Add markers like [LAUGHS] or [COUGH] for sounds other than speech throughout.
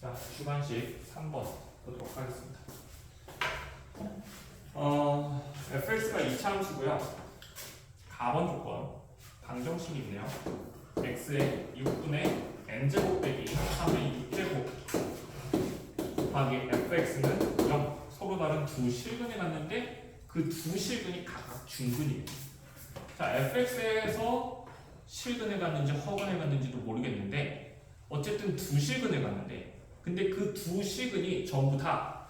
자, 주관식 3번 보도록 하겠습니다. 어, fx가 이차함수고요. 가번 조건, 방정식이 있네요. x의 6분의 n제곱 빼기 3의 6제곱 곱하기 fx는 0 서로 다른 두 실근에 갔는데 그 두 실근이 각각 중근이에요. 자, fx에서 실근에 갔는지 허근에 갔는지도 모르겠는데 어쨌든 두 실근에 갔는데 근데 그두 실근이 전부 다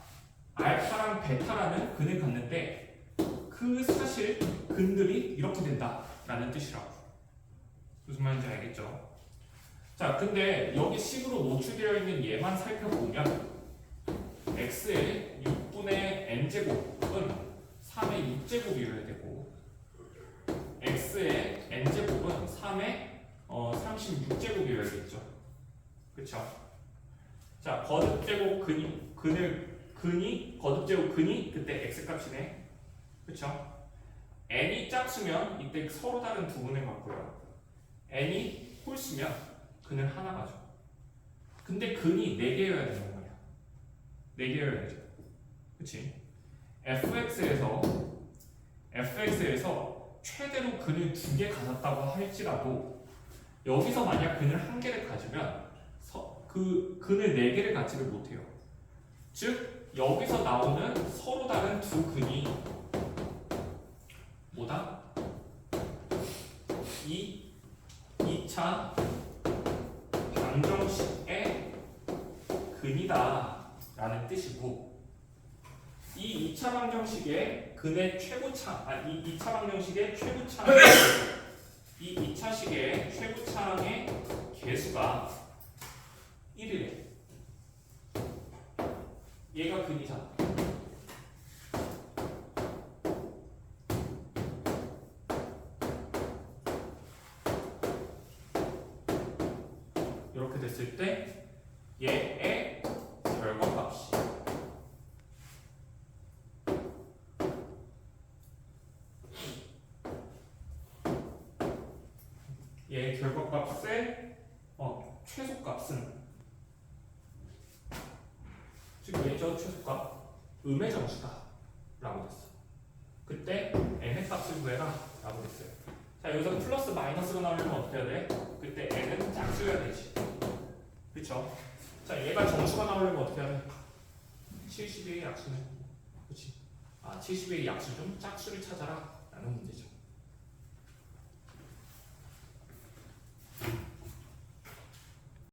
알파랑 베타라는 근에 갔는데 그 사실 근들이 이렇게 된다라는 뜻이라고 무슨 말인지 알겠죠? 자 근데 여기 식으로 노출되어 있는 얘만 살펴보면 x의 6분의 n제곱은 3의 6제곱이어야 되고 x의 n제곱은 3의 어, 36제곱이어야겠죠 그쵸? 자 거듭 제곱 근이 근을 근이 거듭 제곱 근이 그때 x 값이네. 그쵸? n이 짝수면 이때 서로 다른 두 분의 같고요. n이 홀수면 근은 하나 가죠 근데 근이 4개여야 되는 거야? 4개여야죠. 그치? fx에서 fx에서 최대로 근을 두 개 가졌다고 할지라도 여기서 만약 근을 한 개를 가지면 서- 그 근을 네 개를 갖지를 못해요. 즉 여기서 나오는 서로 다른 두 근이 뭐다? 이 2차 방정식의 근이다 라는 뜻이고 이 2차 방정식의 근의 최고차, 아, 이 2차 방정식의 최고차, [LAUGHS] 이 2차식의 최고차의 개수가 1이래. 얘가 근이잖아. 이렇게 됐을 때 얘의 결과값이 얘의 결과값의 어, 최소값은 즉 얘죠 최소값 음의 정수다 라고 됐어 그때 n의 값을 구해라 라고 됐어요 자 여기서 플러스 마이너스가 나오려면 어떻게 해야 돼? 그때 n은 짝수여야 되지 그쵸? 자 얘가 정수가 나오려면 어떻게 해야 돼? 70의 약수는 그치? 아 70의 약수 중 짝수를 찾아라 라는 문제죠